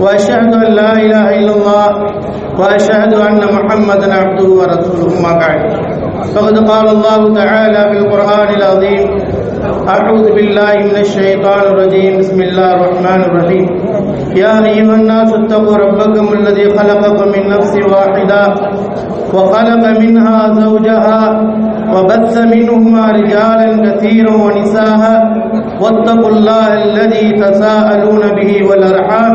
وأشهد أن لا إله إلا الله وأشهد أن محمدا عبده ورسوله ما بعد. فقد قال الله تعالى في القرآن العظيم أعوذ بالله من الشيطان الرجيم. بسم الله الرحمن الرحيم. يا أيها الناس اتقوا ربكم الذي خلقكم من نفس واحدة وخلق منها زوجها وبث منهما رجالا كثيرا ونساء. واتقوا الله الذي تساءلون به والأرحام.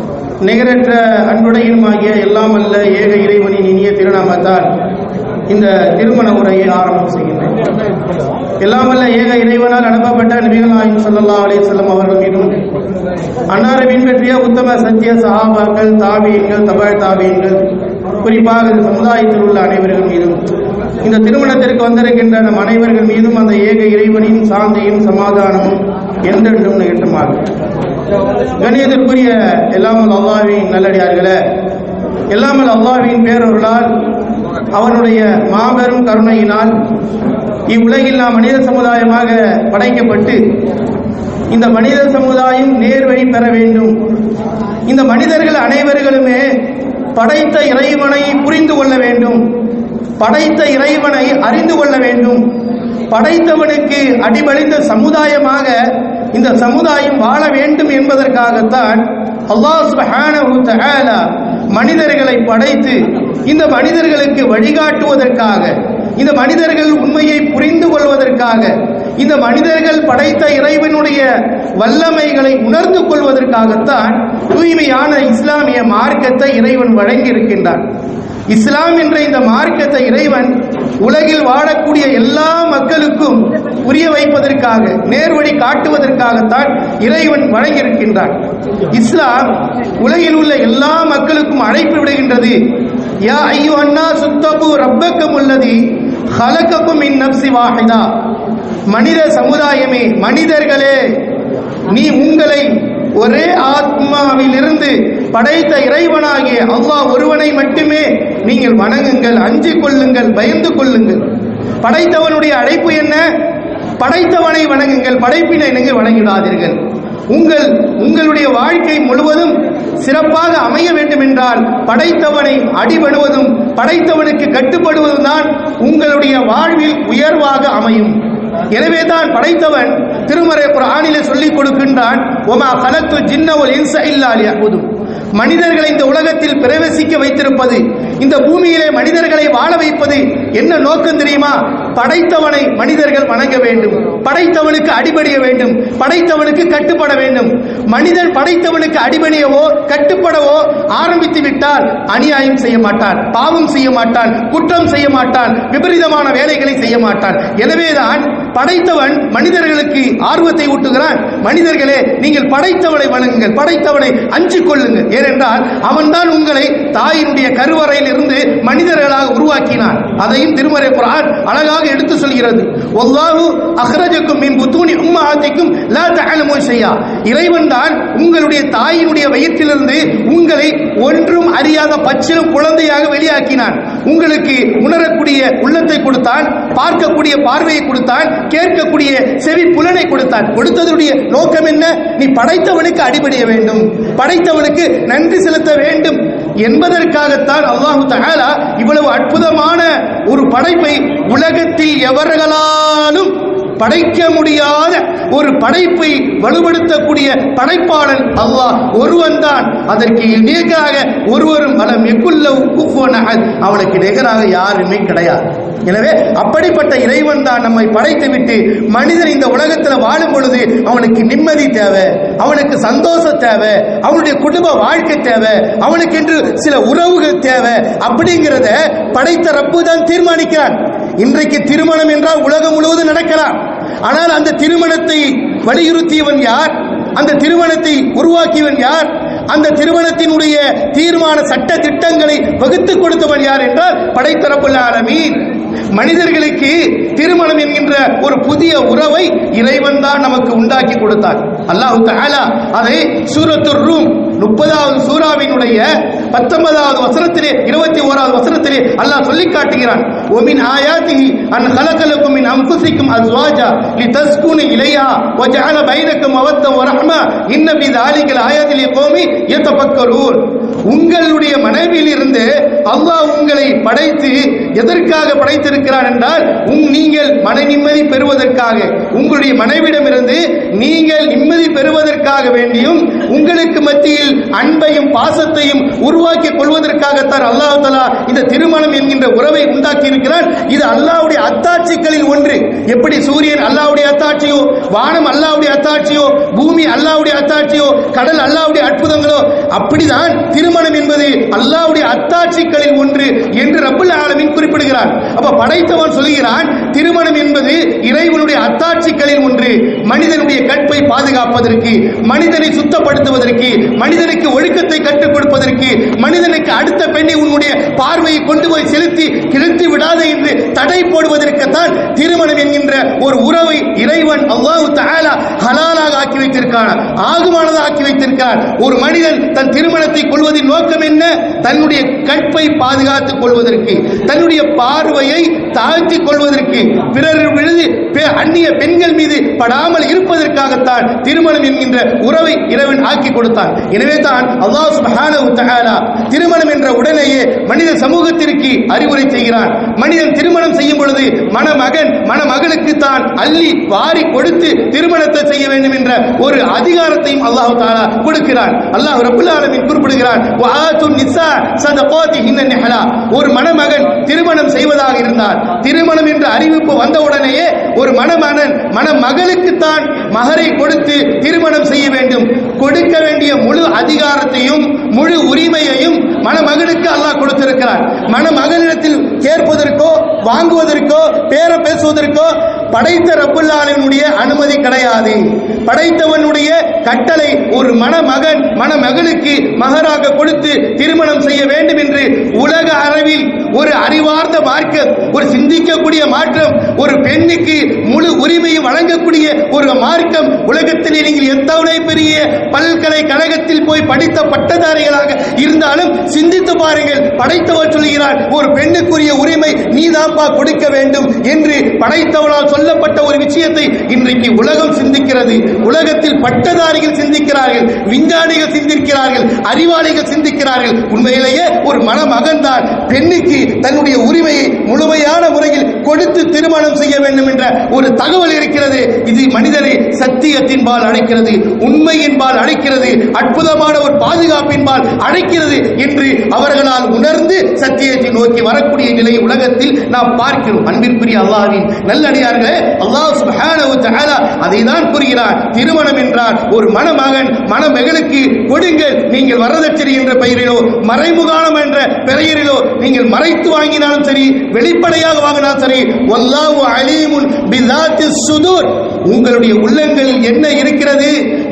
நிகரற்ற அன்புடையுமாகிய எல்லாம் அல்ல ஏக இறைவனின் இனிய திருநாமத்தால் இந்த திருமண உரையை ஆரம்பம் செய்கின்றேன். எல்லாம் அல்ல ஏக இறைவனால் அனுப்பப்பட்ட நபிகள் நாயகம் சல்லா அலைஹி செல்லம் அவர்கள் மீதும் அன்னாரை பின்பற்றிய உத்தம சத்திய சஹாபாக்கள் தாபியன்கள் தபாய் தாபியன்கள் குறிப்பாக இந்த சமுதாயத்தில் உள்ள அனைவர்கள் மீதும் இந்த திருமணத்திற்கு வந்திருக்கின்ற நம் அனைவர்கள் மீதும் அந்த ஏக இறைவனின் சாந்தியும் சமாதானமும் என்றென்றும் நிகழ்த்துமாறு. கணியத்திற்குரிய எல்லாமல் அல்லாவின் நல்லடியார்களே எல்லாமல் அல்லாவின் பேரொருளால் அவனுடைய மாபெரும் கருணையினால் இவ்வுலகில் நாம் மனித சமுதாயமாக படைக்கப்பட்டு இந்த மனித சமுதாயம் நேர்வழி பெற வேண்டும். இந்த மனிதர்கள் அனைவர்களுமே படைத்த இறைவனை புரிந்து கொள்ள வேண்டும். படைத்த இறைவனை அறிந்து கொள்ள வேண்டும். படைத்தவனுக்கு அடிபணிந்த சமுதாயமாக இந்த சமுதாயம் வாழ வேண்டும் என்பதற்காகத்தான் அல்லாஹ் சுப்ஹானஹு தஆலா மனிதர்களை படைத்து இந்த மனிதர்களுக்கு வழிகாட்டுவதற்காக இந்த மனிதர்கள் உண்மையை புரிந்து கொள்வதற்காக இந்த மனிதர்கள் படைத்த இறைவனுடைய வல்லமைகளை உணர்ந்து கொள்வதற்காகத்தான் தூய்மையான இஸ்லாமிய மார்க்கத்தை இறைவன் வழங்கியிருக்கின்றான். இஸ்லாம் என்ற இந்த மார்க்கத்தை இறைவன் உலகில் வாழக்கூடிய எல்லா மக்களுக்கும் புரிய வைப்பதற்காக நேர்வழி காட்டுவதற்காகத்தான் இறைவன் வழங்கியிருக்கின்றான். இஸ்லாம் உலகில் உள்ள எல்லா மக்களுக்கும் அழைப்பு விடுகின்றது. யா ஐயோ அண்ணா சுத்தபு ரப்பக்கம் உள்ளது ஹலக்கப்பும் இன் நப்சி வாஹிதா. மனித சமுதாயமே மனிதர்களே நீ உங்களை ஒரே ஆத்மாவிலிருந்து படைத்த இறைவனாகிய அல்லாஹ் ஒருவனை மட்டுமே நீங்கள் வணங்குங்கள் அஞ்சு கொள்ளுங்கள் பயந்து கொள்ளுங்கள். படைத்தவனுடைய அழைப்பு என்ன? படைத்தவனை வணங்குங்கள் படைப்பினை நீங்கள் வணங்கிடாதீர்கள். உங்கள் உங்களுடைய வாழ்க்கை முழுவதும் சிறப்பாக அமைய வேண்டும் என்றால் படைத்தவனை அடிபடுவதும் படைத்தவனுக்கு கட்டுப்படுவதும் தான் உங்களுடைய வாழ்வில் உயர்வாக அமையும். எனவே தான் படைத்தவன் திருமறை குரானிலே சொல்லிக் கொடுக்கின்றான் ஒமா கலத்து ஜின்னவல் இன்ச இல்லா லியஅபுதுன் மனிதர்களை இந்த உலகத்தில் பிரவேசிக்க வைத்திருப்பது இந்த பூமியிலே மனிதர்களை வாழ வைப்பது என்ன நோக்கம் தெரியுமா? படைத்தவனை மனிதர்கள் வணங்க வேண்டும் படைத்தவனுக்கு அடிபடிய வேண்டும் படைத்தவனுக்கு கட்டுப்பட வேண்டும். மனிதன் படைத்தவனுக்கு அடிபணியவோ கட்டுப்படவோ ஆரம்பித்து விட்டால் அநியாயம் செய்ய மாட்டான் பாவம் செய்ய மாட்டான் குற்றம் செய்ய மாட்டான் விபரீதமான வேலைகளை செய்ய மாட்டான். எனவேதான் படைத்தவன் மனிதர்களுக்கு ஆர்வத்தை ஊட்டுகிறான். மனிதர்களே நீங்கள் படைத்தவனை வணங்குங்கள். படைத்தவனை அஞ்சு கொள்ளுங்கள் ஏனென்றால் அவன்தான் உங்களை தாயினுடைய கருவறையில் இருந்து மனிதர்களாக உருவாக்கினான். அதையும் திருமறை குரான் அழகாக எடுத்து சொல்கிறது. ஒல்லாஹு அஹ்ரஜக்கும் மின் புத்தூனி உம்மாத்திக்கும் லா தகனமோ செய்யா இறைவன் தான் உங்களுடைய தாயினுடைய வயிற்றிலிருந்து உங்களை ஒன்றும் அறியாத பச்சிலும் குழந்தையாக வெளியாக்கினான். உங்களுக்கு உணரக்கூடிய உள்ளத்தை கொடுத்தான் பார்க்கக்கூடிய பார்வையை கொடுத்தான் கேட்கக்கூடிய செவி புலனை கொடுத்தான். கொடுத்ததுடைய நோக்கம் என்ன? நீ படைத்தவனுக்கு அடிபடிய வேண்டும். படைத்தவனுக்கு நன்றி செலுத்த வேண்டும். என்பதற்காகத்தான் அல்லாஹு தகாலா இவ்வளவு அற்புதமான ஒரு படைப்பை உலகத்தில் எவர்களாலும் படைக்க முடியாத ஒரு படைப்பை வலுப்படுத்தக்கூடிய படைப்பாளன் அல்லாஹ். ஒருவன் தான். அதற்கு இணையாக ஒருவரும் வளம் எக்குள்ள அவனுக்கு நிகராக யாருமே கிடையாது. எனவே அப்படிப்பட்ட இறைவன் தான் நம்மை படைத்து விட்டு மனிதன் இந்த உலகத்தில் வாழும் பொழுது அவனுக்கு நிம்மதி தேவை அவனுக்கு சந்தோஷம் தேவை அவனுடைய குடும்ப வாழ்க்கை தேவை அவனுக்கு என்று சில உறவுகள் தேவை. அப்படிங்கிறத படைத்த ரப்பு தான் தீர்மானிக்கிறான். இன்றைக்கு திருமணம் என்றால் உலகம் முழுவதும் நடக்கலாம். ஆனால் அந்த திருமணத்தை வலியுறுத்தியவன் யார்? அந்த திருமணத்தை உருவாக்கியவன் யார்? அந்த திருமணத்தினுடைய தீர்மான சட்ட திட்டங்களை வகுத்துக் கொடுத்தவன் யார் என்றால் படைத்தரப்புள்ள ஆலமீன். மனிதர்களுக்கு திருமணம் என்கின்ற ஒரு புதிய உறவை இறைவன் தான் நமக்கு உண்டாக்கி கொடுத்தார். அல்லாஹு தாலா அதை சூரத்துர் ரூம் முப்பதாவது சூறாவினுடைய பத்தொன்பதாவது வசனத்திலே இருபத்தி ஓராவது வசனத்திலே அல்லாஹ் சொல்லி காட்டுகிறான். ومن آياته أن خلق لكم من أنفسكم أزواجا லிதஸ்குனு إليها وجعل بينكم مودة ورحمة. إن في ذلك الآيات لقوم يتفكرون. உங்களுடைய மனைவியில் இருந்து அல்லாஹ் உங்களை படைத்து எதற்காக படைத்திருக்கிறான் என்றால் உங் நீங்கள் மன நிம்மதி பெறுவதற்காக. உங்களுடைய மனைவிடமிருந்து நீங்கள் நிம்மதி கொள்வதற்காக வேண்டியும் உங்களுக்கு மத்தியில் அன்பையும் பாசத்தையும் உருவாக்கி கொள்வதற்காகத்தான் அல்லாஹ் தலா இந்த திருமணம் என்கின்ற உறவை உண்டாக்கி இருக்கிறான் இது அல்லாவுடைய அத்தாட்சிகளில் ஒன்று. எப்படி சூரியன் அல்லாவுடைய அத்தாட்சியோ வானம் அல்லாவுடைய அத்தாட்சியோ பூமி அல்லாவுடைய அத்தாட்சியோ கடல் அல்லாவுடைய அற்புதங்களோ அப்படிதான் திருமணம் என்பது அல்லாவுடைய அத்தாட்சிகளில் ஒன்று என்று ரப்புல் ஆலமின் குறிப்பிடுகிறான் அப்ப படைத்தவன் சொல்கிறான் திருமணம் என்பது இறைவனுடைய அத்தாட்சிகளில் ஒன்று மனிதனுடைய கற்பை பாதுகாப்பதற்கு மனிதனை சுத்தப்படுத்துவதற்கு மனிதனுக்கு ஒழுக்கத்தை கற்றுக் கொடுப்பதற்கு மனிதனுக்கு அடுத்த பெண்ணை உன்னுடைய பார்வையை கொண்டு போய் செலுத்தி கிழித்து விடாதே என்று தடை போடுவதற்குத்தான் திருமணம் என்கின்ற ஒரு உறவை இறைவன் அல்லாஹ் தஆலா ஹலாலாக ஆக்கி வைத்திருக்கிறான் ஆகுமானதாக ஆக்கி வைத்திருக்கிறான் ஒரு மனிதன் தன் திருமணத்தை கொள்வதின் நோக்கம் என்ன? தன்னுடைய கற்பை பாதுகாத்துக் கொள்வதற்கு தன்னுடைய பார்வையை தாழ்த்திக் கொள்வதற்கு பிறர் விழுது அந்நிய பெண்கள் மீது படாமல் இருப்பதற்காகத்தான் திருமணம் என்கின்ற உறவை இறைவன் ஆக்கி கொடுத்தான். எனவே தான் அல்லாஹ் சுப்ஹானஹு தஆலா திருமணம் என்ற உடனேயே மனித சமூகத்திற்கு அறிவுரை செய்கிறான். மனிதன் திருமணம் செய்யும் பொழுது மணமகன் மணமகளுக்கு தான் அள்ளி வாரி கொடுத்து திருமணத்தை செய்ய வேண்டும் என்ற ஒரு அதிகாரத்தையும் அல்லாஹு தாலா கொடுக்கிறான். அல்லாஹ் ரபுல் ஆலமின் குறிப்பிடுகிறான் ஒரு மணமகன் திருமணம் செய்வதாக இருந்தால் திருமணம் என்ற அறிவிப்பு வந்தவுடனேயே ஒரு மணமகன் மணமகளுக்கு தான் மகரை கொடுத்து திருமணம் செய்ய வேண்டும். கொடுக்க வேண்டிய முழு அதிகாரத்தையும் முழு உரிமையையும் மணமகனுக்கு அல்லாஹ் கொடுத்திருக்கிறார். மணமகனிடத்தில் கேட்பதற்கோ வாங்குவதற்கோ பேர பேசுவதற்கோ படைத்த ரப்புல்லாலினுடைய அனுமதி கிடையாது. படைத்தவனுடைய கட்டளை ஒரு மணமகன் மணமகளுக்கு மகராக கொடுத்து திருமணம் செய்ய வேண்டும் என்று உலக அளவில் ஒரு அறிவார்ந்த மார்க்கம் ஒரு சிந்திக்கக்கூடிய மாற்றம் ஒரு பெண்ணுக்கு முழு உரிமையை வழங்கக்கூடிய ஒரு மார்க்கம் உலகத்திலே நீங்கள் எத்தவளை பெரிய பல்கலைக்கழகத்தில் போய் படித்த பட்டதாரிகளாக இருந்தாலும் சிந்தித்து பாருங்கள் படைத்தவர் சொல்கிறார் ஒரு பெண்ணுக்குரிய உரிமை நீதான்ப்பா கொடுக்க வேண்டும் என்று படைத்தவனால் சொல்லப்பட்ட ஒரு விஷயத்தை இன்றைக்கு உலகம் சிந்திக்கிறது. உலகத்தில் பட்டதாரிகள் சிந்திக்கிறார்கள் விஞ்ஞானிகள் சிந்திக்கிறார்கள் அறிவாளிகள் சிந்திக்கிறார்கள். உண்மையிலேயே ஒரு மணமகன் தான் பெண்ணுக்கு தன்னுடைய உரிமையை முழுமையான முறையில் கொடுத்து திருமணம் செய்ய வேண்டும் என்ற ஒரு தகவல் இருக்கிறது. இது மனிதனை சத்தியத்தின்பால் அழைக்கிறது உண்மையின்பால் அழைக்கிறது அற்புதமான ஒரு பாதுகாப்பின்பால் அழைக்கிறது என்று அவர்களால் உணர்ந்து சத்தியத்தை நோக்கி வரக்கூடிய நிலையை உலகத்தில் நாம் பார்க்கிறோம். அன்பிற்குரிய அல்லாஹ்வின் நல்லடியார்களே அல்லாஹ் சுபஹானஹு தஆலா அதை தான் கூறுகிறார் திருமணம் என்றால் ஒரு மணமகன் மணமகளுக்கு கொடுங்கள் நீங்கள் வரதட்சணை என்ற பெயரிலோ மறைமுகானம் என்ற பெயரிலோ நீங்கள் மறைத்து வாங்கினாலும் சரி வெளிப்படையாக வாங்கினாலும் சரி வல்லாஹு அலீமுன் பிதாத்தி சுதூர். உங்களுடைய உள்ளங்களில் என்ன இருக்கிறது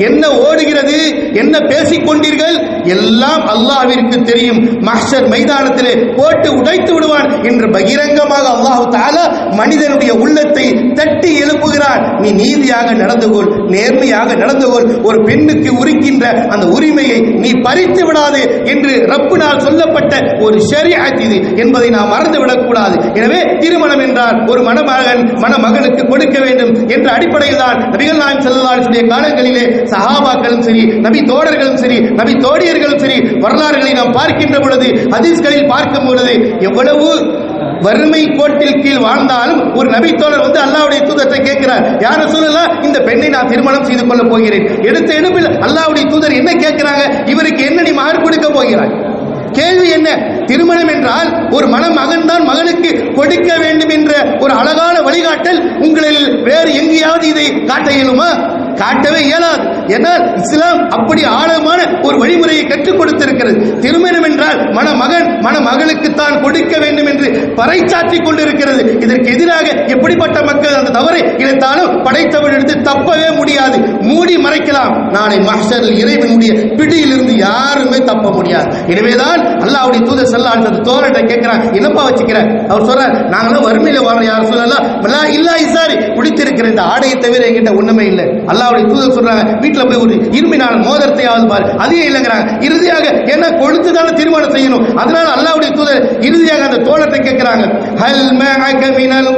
என்ன ஓடுகிறது என்ன பேசிக் கொண்டீர்கள் எல்லாம் அல்லாஹ்விற்கு தெரியும். மஹர் மைதானத்திலே போட்டு உடைத்து விடுவான் என்று பகிரங்கமாக அல்லாஹு தாலா மனிதனுடைய உள்ளத்தை தட்டி எழுப்புகிறான். நீ நீதியாக நடந்து கொள் நேர்மையாக நடந்து கொள். ஒரு பெண்ணுக்கு உரிக்கின்ற அந்த உரிமையை நீ பறித்து விடாதே என்று ரப்பினால் சொல்லப்பட்ட ஒரு ஷரியாத் இது என்பதை நாம் மறந்துவிடக் கூடாது. எனவே திருமணம் என்றால் ஒரு மணமகன் மணமகனுக்கு கொடுக்க வேண்டும் என்ற அடிப்படையில் தான் நபிகள் நாயம் செல்லலாடைய காலங்களிலே சஹாபாக்களும் சரி நபி தோழர்களும் சரி நபி தோழியர்களும் சரி வரலாறுகளை நாம் பார்க்கின்ற பொழுது ஹதீஸ்களில் பார்க்கும் பொழுது எவ்வளவு வறுமை கோட்டில் கீழ் வாழ்ந்தாலும் ஒரு நபித்தோழர் வந்து அல்லாவுடைய தூதத்தை கேட்கிறார் யார சொல்லலாம் இந்த பெண்ணை நான் திருமணம் செய்து கொள்ள போகிறேன். எடுத்த எடுப்பில் அல்லாவுடைய தூதர் என்ன கேட்கிறாங்க? இவருக்கு என்ன நீ கொடுக்க போகிறாய்? கேள்வி என்ன? திருமணம் என்றால் ஒரு மணமகன் தான் மகனுக்கு கொடுக்க வேண்டும் என்ற ஒரு அழகான வழிகாட்டல் உங்களில் வேறு எங்கேயாவது இதை காட்ட இயலுமா? காட்டவே இயலாது. ஏன்னா இஸ்லாம் அப்படி ஆழமான ஒரு வழிமுறையை கற்றுக் கொடுத்திருக்கிறது. திருமணம் என்றால் மணமகன் மணமகளுக்கு தான் கொடுக்க வேண்டும் என்று பறைச்சாற்றிக் கொண்டிருக்கிறது. இதற்கு எதிராக எப்படிப்பட்ட மக்கள் அந்த தவறை இழைத்தாலும் படைத்தவனிடத்து தப்பவே முடியாது. மூடி மறைக்கலாம். நாளை மஹ்ஷரில் இறைவனுடைய பிடியிலிருந்து யாருமே தப்ப முடியாது. எனவேதான் அல்லாவுடைய தூதர் செல்லான்னு அந்த கேட்கிறான் என்னப்பா வச்சுக்கிற? அவர் சொல்றார் நாங்களாம் வறுமையில வாழ யார் சொல்லலாம் இல்லா இசாரி குடித்திருக்கிற இந்த ஆடையை தவிர என்கிட்ட ஒண்ணுமே இல்லை. அல்லாவுடைய தூதர் சொல்றாங்க வீட்டில் போய் ஒரு இரும்பினால மோதிரத்தையாவது பாரு. அதையே இல்லைங்கிறாங்க. இறுதியாக என்ன கொழுத்து தானே திருமணம் செய்யணும்? அதனால அல்லாவுடைய தூதர் இறுதியாக அந்த தோழத்தை கேட்கிறாங்க ஹல் மஅக மினல்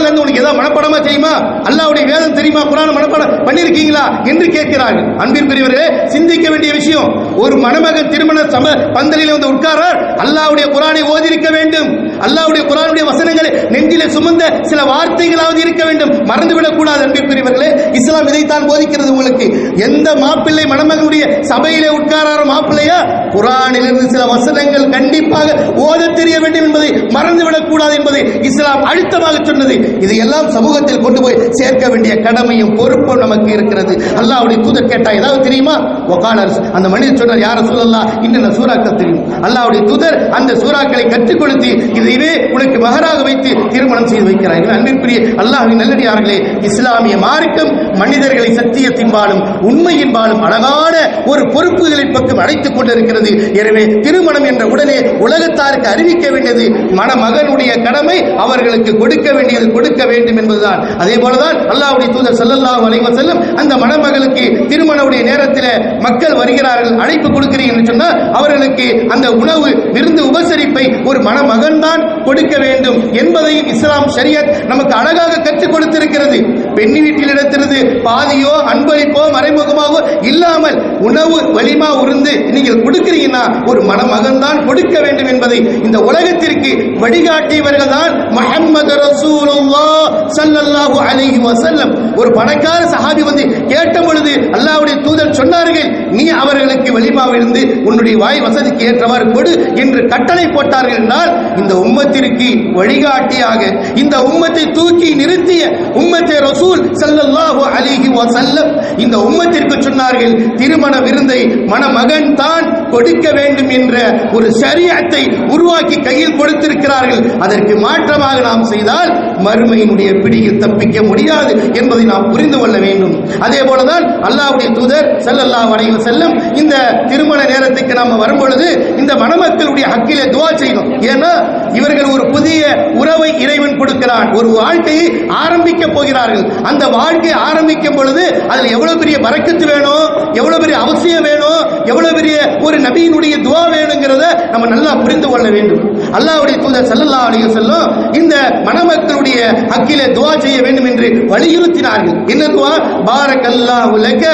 இருந்து உனக்கு ஏதாவது மனப்படமா தெரியுமா? அல்லாவுடைய வேதம் தெரியுமா? குரான் மனப்படம் பண்ணியிருக்கீங்களா? என்று கேட்கிறார்கள். அன்பிற்குரியவர்களே சிந்திக்க வேண்டிய விஷயம் ஒரு மணமகன் திருமண சம பந்தலில் வந்து உட்காரார் அல்லாவுடைய குரானை ஓதி இருக்க வேண்டும். அல்லாவுடைய குரானுடைய வசனங்களை நெஞ்சிலே சுமந்த சில வார்த்தைகளாவது இருக்க வேண்டும். மறந்துவிடக்கூடாது அன்பிற்குரியவர்களே. இஸ்லாம் இதைத்தான் போதிக்கிறது உங்களுக்கு. எந்த மாப்பிள்ளை மணமகனுடைய சபையிலே உட்காராரோ மாப்பிள்ளையா? குரானிலிருந்து சில வசனங்கள் கண்டிப்பாக ஓத தெரிய வேண்டும் என்பதை மறந்துவிடக்கூடாது என்பதை இஸ்லாம் அழுத்தமாக சொன்னது. இதையெல்லாம் சமூகத்தில் கொண்டு போய் சேர்க்க வேண்டிய கடமையும் பொறுப்பும் நமக்கு இருக்கிறது. அல்லாவுடைய தூதர் கேட்டா ஏதாவது தெரியுமா? ஒகாலர் அந்த மனிதர் சொன்னார் யார சொல்லலாம் இன்னும் சூறாக்கள் தெரியும்? அல்லாவுடைய தூதர் அந்த சூறாக்களை கற்றுக் கொடுத்து இதையே உனக்கு மகராக வைத்து திருமணம் செய்து வைக்கிறார்கள். அன்பிற்குரிய அல்லாஹின் நல்லடியார்களே இஸ்லாமிய மார்க்கம் மனிதர்களை சத்தியத்தின்பாலும் உண்மையின்பாலும் அழகான ஒரு பொறுப்புகளின் பக்கம் அழைத்துக் கொண்டிருக்கிறது. எனவே திருமணம் என்ற உடனே உலகத்தாருக்கு அறிவிக்க வேண்டியது மணமகனுடைய கடமை அவர்களுக்கு கொடுக்க வேண்டியது கொடுக்க வேண்டும் என்பதுதான். அதே போலதான் அல்லாவுடைய தூதர் ஸல்லல்லாஹு அலைஹி செல்லும் அந்த மணமகளுக்கு திருமணவுடைய நேரத்தில் மக்கள் வருகிறார்கள் அழைப்பு கொடுக்கிறீர்கள் என்று சொன்னால் அவர்களுக்கு அந்த உணவு விருந்து உபசரிப்பை ஒரு மணமகன் தான் கொடுக்க வேண்டும் என்பதையும் இஸ்லாம் ஷரியத் நமக்கு அழகாக கற்றுக் கொடுத்திருக்கிறது. பெண் வீட்டில் இடத்திலிருந்து பாதியோ அன்பளிப்போ மறைமுகமாகவோ இல்லாமல் உணவு வலிமா உருந்து நீங்கள் கொடுக்கிறீங்கன்னா ஒரு மணமகன் தான் கொடுக்க வேண்டும் என்பதை இந்த உலகத்திற்கு வழிகாட்டியவர்கள் தான் முஹம்மது ரசூலுல்லாஹ் ஸல்லல்லாஹு அலைஹி வஸல்லம். ஒரு பணக்கார சஹாபி வந்து கேட்ட பொழுது அல்லாவுடைய தூதர் சொன்னார்கள் நீ அவர்களுக்கு வலிமாவிலிருந்து உன்னுடைய வாய் வசதிக்கு ஏற்றவாறு கொடு என்று கட்டளை போட்டார்கள் என்றால் இந்த உம்மத்திற்கு வழிகாட்டியாக இந்த உம்மத்தை தூக்கி நிறுத்திய உம்மத்தை ரசூல் சல்லல்லாஹு அலிஹி வசல்லம் இந்த உம்மத்திற்கு சொன்னார்கள் திருமண விருந்தை மணமகன் தான் கொடுக்க வேண்டும் என்ற ஒரு சரியத்தை உருவாக்கி கையில் கொடுத்திருக்கிறார்கள். அதற்கு மாற்றமாக நாம் செய்தால் மறுமையினுடைய பிடியில் தப்பிக்க முடியாது என்பதை நாம் புரிந்து கொள்ள வேண்டும். அதே போலதான் அல்லாஹ்வுடைய தூதர் செல்லல்லா வரைவு செல்லும் இந்த திருமண நேரத்துக்கு நாம வரும்பொழுது இந்த மணமக்களுடைய ஹக்கிலே துவா செய்யணும் ஏன்னா இவர்கள் ஒரு புதிய உறவை இறைவன் கொடுக்கிறான். ஒரு வாழ்க்கையை ஆரம்பிக்க போகிறார்கள். அந்த வாழ்க்கையை ஆரம்பிக்கும் பொழுது அதில் எவ்வளவு பெரிய வரக்கத்து வேணும்? எவ்வளவு பெரிய அவசியம் வேணும்? எவ்வளவு பெரிய ஒரு நபியினுடைய துவா வேணுங்கிறத நம்ம நல்லா புரிந்து கொள்ள வேண்டும். அல்லாவுடைய தூதர் செல்லல்லா அலைய செல்லும் இந்த மணமக்களுடைய ஹக்கிலே துவா செய்ய வேண்டும் என்று வலியுறுத்தினார்கள். என்ன துவா? பாரக்கல்லாஹு லக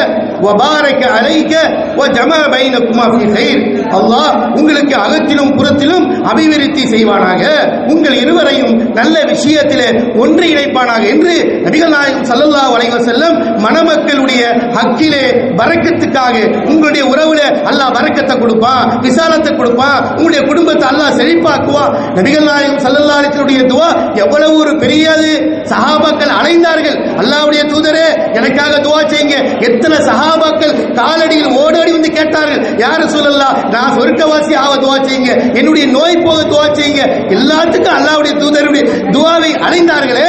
பாரக அலைக வ ஜமா பைனகுமா ஃபீ கைர் அல்லாஹ் உங்களுக்கு அகத்திலும் புறத்திலும் அபிவிருத்தி செய்வானாக. உங்கள் இருவரையும் நல்ல விஷயத்திலே ஒன்று இணைப்பானாக என்று நபிகள் நாயகம் சல்லல்லா அலைஹி வஸல்லம் மணமக்களுடைய ஹக்கிலே வரக்கத்துக்காக உங்களுடைய உறவுல அல்லாஹ் வரக்கத்தை கொடுப்பான் விசாலத்தை கொடுப்பான் உங்களுடைய குடும்பத்தை அல்லாஹ் செழிப்பாக்குவான். நபிகள் நாயகம் சல்லல்லா அலிசனுடைய துவா எவ்வளவு ஒரு பெரியது. சஹாபாக்கள் அலைந்தார்கள். அல்லாவுடைய தூதரே எனக்காக துவா செய்யுங்க. எத்தனை சகாபாக்கள் காலடியில் ஓடோடி கேட்டார்கள் யார் சொல்லலாம் நான் சொர்க்கவாசி ஆக துவா செய்யுங்க. என்னுடைய நோய் போக துவா செய்யுங்க. எல்லாத்துக்கும் அல்லாவுடைய தூதருடைய துவாவை அடைந்தார்களே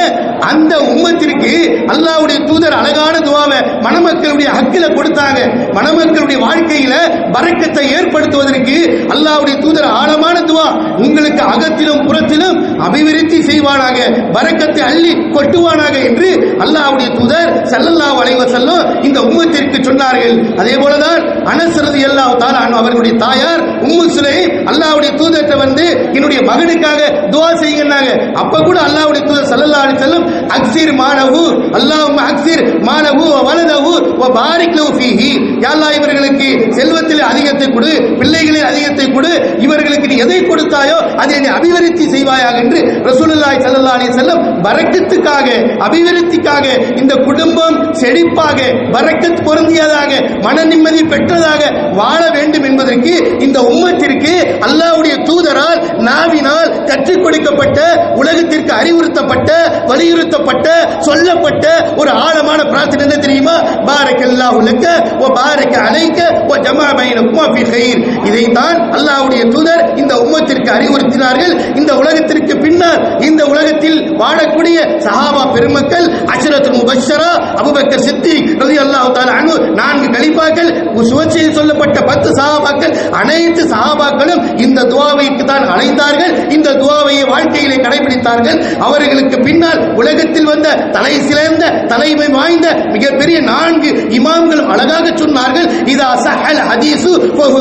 அந்த உம்மத்திற்கு அல்லாவுடைய தூதர் அழகான துவாவை மணமக்களுடைய ஹக்கில கொடுத்தாங்க. மணமக்களுடைய வாழ்க்கையில வரக்கத்தை ஏற்படுத்துவதற்கு அல்லாவுடைய தூதர் ஆழமான துவா உங்களுக்கு அகத்திலும் புறத்திலும் அபிவிருத்தி செய்வானாக வரக்கத்தை அள்ளி கொட்டுவானாக என்று அல்லாவுடைய தூதர் செல்லல்லா வளைவ செல்லும் இந்த உம்மத்திற்கு சொன்னார்கள். அதே போலதான் அனஸ் ரலியல்லாஹு தஆலா அன்ஹு அவர்களுடைய தாயார் உம்மு சுலைம் அல்லாஹ்வுடைய தூதர்ட்ட வந்து என்னுடைய மகனுக்காக துவா செய்யுங்கன்னாங்க. அப்ப கூட அல்லாஹ்வுடைய தூதர் சல்லல்லா அலி செல்லும் அக்சீர் மானவு அல்லாஹ் அக்சீர் மானவு வலதவு பாரிக் ஃபீஹி. யாழ்லா அல்லாஹ் இவர்களுக்கு செல்வத்தில் அதிகத்தை கொடு பிள்ளைகளில் அதிகத்தை கொடு இவர்களுக்கு நீ எதை கொடுத்தாயோ அதை நீ அபிவிருத்தி செய்வாயாக என்று ரசூலுல்லாய் ஸல்லல்லாஹு அலி வஸல்லம் பரக்கத்துக்காக அபிவிருத்திக்காக இந்த குடும்பம் செழிப்பாக பரக்கத் பொருந்தியதாக மன நிம்மதி பெற்றதாக வாழ வேண்டும் என்பதற்கு இந்த உம்மத்திற்கு அல்லாவுடைய தூதரால் நாவினால் கற்றுக் கொடுக்கப்பட்ட உலகத்திற்கு அறிவுறுத்தப்பட்ட வலியுறுத்தப்பட்ட சொல்லப்பட்ட ஒரு ஆழமான பிரார்த்தனை என்ன தெரியுமா? பாரக் அல்லாஹு லக்க ஓ பாரக் அலைக்க ஓ ஜமா பைனகுமா ஃபி கைர். இதைத்தான் அல்லாஹ்வுடைய தூதர் இந்த உம்மத்திற்கு அறிவுறுத்தினார்கள். இந்த உலகத்திற்கு பின்னால் இந்த உலகத்தில் வாழக்கூடிய சஹாபா பெருமக்கள் அஷ்ரத்துல் முபஷ்ஷரா அபூபக்கர் சித்தி ரலியல்லாஹு தஆலா அனு நான்கு கலிஃபாக்கள் சுவச்சையில் சொல்லப்பட்ட பத்து சஹாபாக்கள் அனைத்து சஹாபாக்களும் இந்த துவாவைக்கு தான் அழைத்தார்கள். இந்த வாழ்க்கையிலே கடைபிடித்தார்கள். அவர்களுக்கு பின்னால் உலகத்தில் வந்த தலை சிறந்த தலைமை வாய்ந்த மிகப்பெரிய நான்கு இமாம்களும் அழகாக சொன்னார்கள். இதா சஹல் ஹதீசு ஃபஹு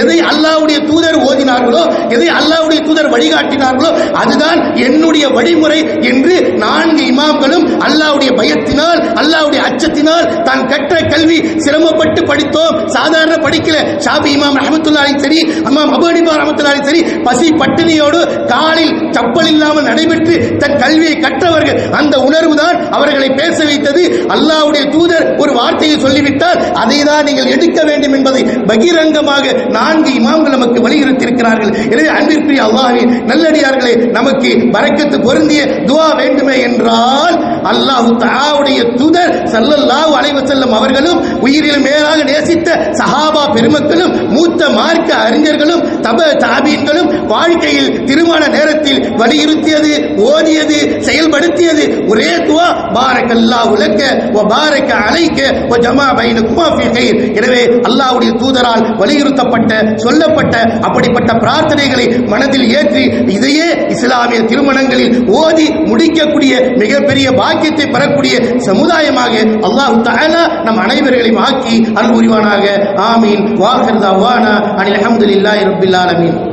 எதை அல்லாவுடைய தூதர் ஓதினார்களோ எதை அல்லாவுடைய தூதர் வழிகாட்டினார்களோ அதுதான் என்னுடைய வழிமுறை என்று நான்கு இமாம்களும் அல்லாஹ்வுடைய பயத்தினால் அல்லாவுடைய அச்சத்தினால் தான் கற்ற கல்வி சிரமப்பட்டு படித்தோம். சாதாரண படிக்கல. ஷாபி இமாம் ரஹமத்துல்லாஹி சரி அம்மா அபு ஹனீஃபா சரி பசி பட்டினியோடு காலில் சப்பல் இல்லாமல் நடைபெற்று தன் கல்வியை கற்றவர்கள் அந்த உணர்வு தான் அவர்களை பேச வைத்தது. அல்லாவுடைய தூதர் ஒரு வார்த்தையை சொல்லிவிட்டால் அதை தான் நீங்கள் எடுக்க வேண்டும் என்பதை பகிரங்கமாக நான்கு இமாம்கள் நமக்கு வலியுறுத்தியிருக்கிறார்கள். எனவே அன்பிற்குரிய அல்லாவின் நல்லடியார்களே நமக்கு பரக்கத்து பொருந்திய துவா வேண்டுமே என்றால் அல்லாஹ் தாவுடைய தூதர் சல்லல்லா அலைவ செல்லும் அவர்களும் உயிரில் மேலாக நேசித்த சஹாபா பெருமக்களும் மூத்த மார்க்க அறிஞர்களும் தப தாபீன்களும் வாழ்க்கையில் திருமண நேரத்தில் வலியுறுத்தியது ஓதியது செயல்படுத்தியது. ஒரே துவா பாரக்கல்லாஹு லக்க வ பாரக்க அலைக்க ஓ ஜமா பைனகுமா ஃபீ எனவே அல்லாஹ்வுடைய தூதரால் வலியுறுத்தப்பட்ட சொல்லப்பட்ட அப்படிப்பட்ட பிரார்த்தனைகளை மனதில் ஏற்றி இதையே இஸ்லாமிய திருமணங்களில் ஓதி முடிக்கக்கூடிய மிகப்பெரிய பாக்கியத்தை பெறக்கூடிய சமுதாயமாக அல்லாஹ் தஆலா நம் அனைவர்களையும் ஆக்கி அருள் புரிவானாக ஆமீன். வாஹர்தா தவானா. அனில் அஹமதுல்லாஹி ரப்பில் ஆலமீன்.